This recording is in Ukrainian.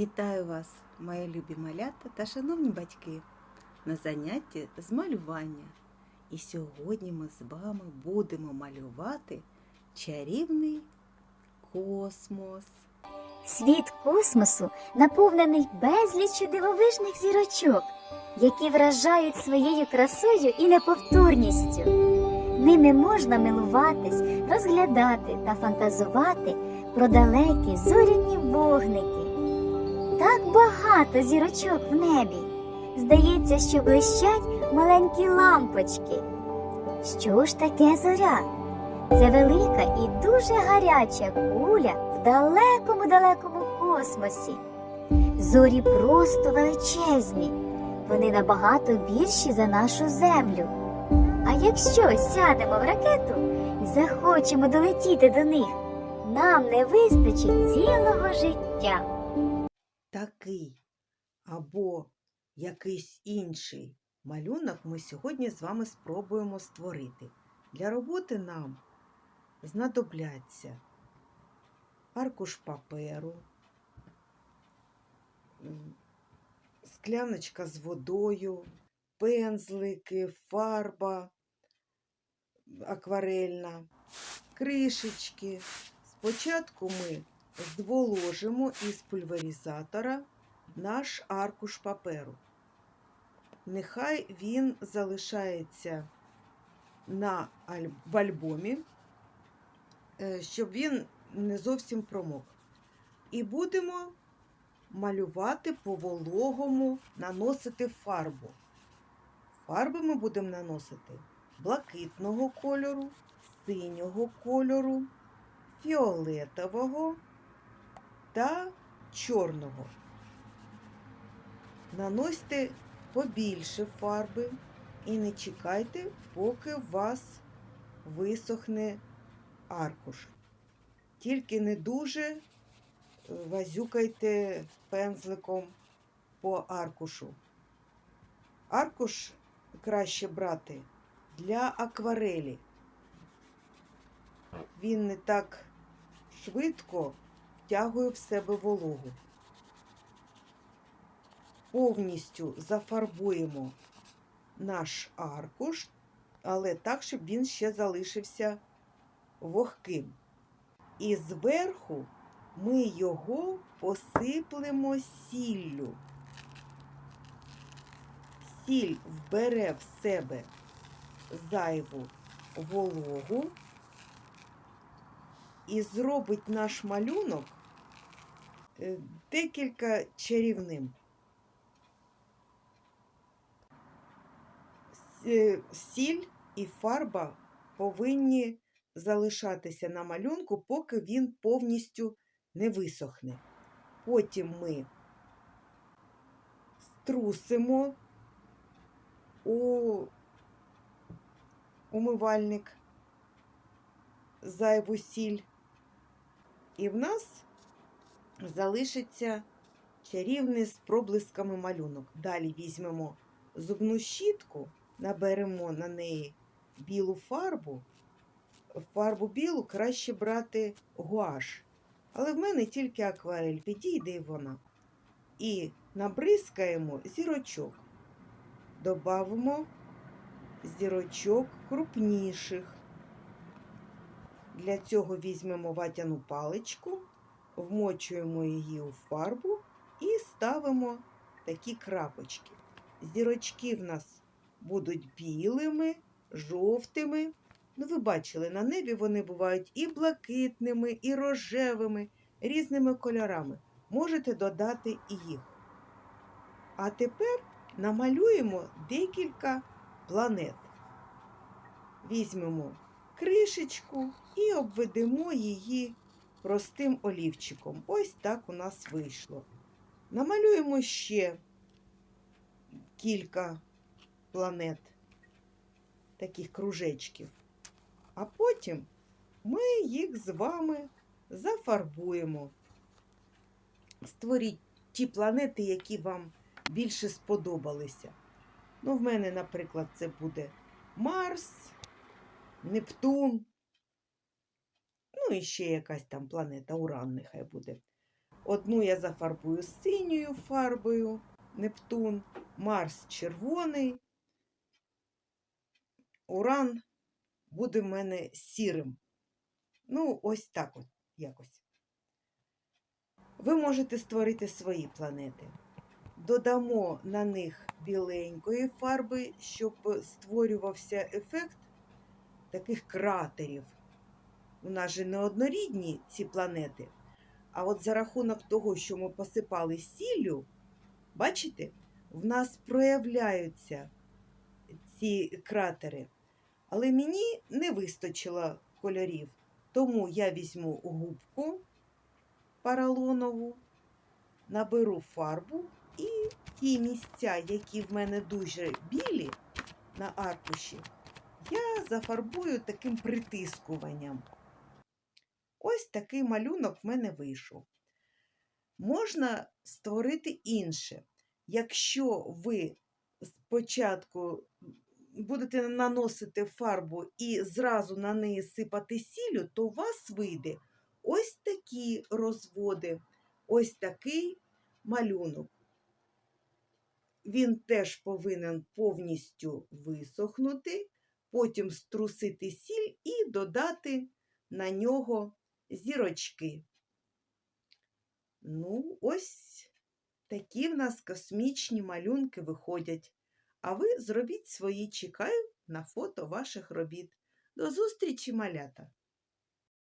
Вітаю вас, мої любі малята та шановні батьки, на занятті з малювання. І сьогодні ми з вами будемо малювати чарівний космос. Світ космосу наповнений безліччю дивовижних зірочок, які вражають своєю красою і неповторністю. Ними можна милуватись, розглядати та фантазувати про далекі зоряні вогники. Багато зірочок в небі. Здається, що блищать маленькі лампочки. Що ж таке зоря? Це велика і дуже гаряча куля в далекому-далекому космосі. Зорі просто величезні. Вони набагато більші за нашу землю. А якщо сядемо в ракету і захочемо долетіти до них, нам не вистачить цілого життя. Такий або якийсь інший малюнок ми сьогодні з вами спробуємо створити. Для роботи нам знадобляться аркуш паперу, скляночка з водою, пензлики, фарба акварельна, кришечки. Спочатку ми зволожимо із пульверізатора наш аркуш паперу. Нехай він залишається на в альбомі, е, щоб він не зовсім промок. І будемо малювати по вологому, наносити фарбу. Фарби ми будемо наносити блакитного кольору, синього кольору, фіолетового та чорного. Наносьте побільше фарби і не чекайте, поки у вас висохне аркуш. Тільки не дуже е, вазюкайте пензликом по аркушу. Аркуш краще брати для акварелі. Він не так швидко втягує в себе вологу. Повністю зафарбуємо наш аркуш, але так, щоб він ще залишився вогким. І зверху ми його посиплемо сіллю. Сіль вбере в себе зайву вологу і зробить наш малюнок декілька чарівним. Е, Сіль і фарба повинні залишатися на малюнку, поки він повністю не висохне. Потім ми струсимо у умивальник зайву сіль. І в нас залишиться чарівний з проблисками малюнок. Далі візьмемо зубну щітку, наберемо на неї білу фарбу. Фарбу білу краще брати гуаш. Але в мене тільки акварель, підійде і вона. І набризкаємо зірочок. Добавимо зірочок крупніших. Для цього візьмемо ватяну паличку, вмочуємо її у фарбу і ставимо такі крапочки. Зірочки в нас будуть білими, жовтими. Ну, ви бачили, на небі вони бувають і блакитними, і рожевими, різними кольорами. Можете додати і їх. А тепер намалюємо декілька планет. Візьмемо кришечку і обведемо її простим олівчиком. Ось так у нас вийшло. Намалюємо ще кілька планет, таких кружечків. А потім ми їх з вами зафарбуємо. Створіть ті планети, які вам більше сподобалися. Ну, в мене, наприклад, це буде Марс, Нептун. Ну і ще якась там планета, Уран нехай буде. Одну я зафарбую синьою фарбою Нептун, Марс червоний. Уран буде в мене сірим. Ну, ось так от якось. Ви можете створити свої планети. Додамо на них біленької фарби, щоб створювався ефект таких кратерів. У нас же не однорідні ці планети. А от за рахунок того, що ми посипали сіллю, бачите, в нас проявляються ці кратери. Але мені не вистачило кольорів. Тому я візьму губку поролонову, наберу фарбу і ті місця, які в мене дуже білі на аркуші, я зафарбую таким притискуванням. Ось такий малюнок в мене вийшов. Можна створити інше. Якщо ви спочатку будете наносити фарбу і зразу на неї сипати сіллю, то у вас вийде ось такі розводи, ось такий малюнок. Він теж повинен повністю висохнути, потім струсити сіль і додати на нього зірочки. Ну, ось такі в нас космічні малюнки виходять. А ви зробіть свої, чекаю на фото ваших робіт. До зустрічі, малята!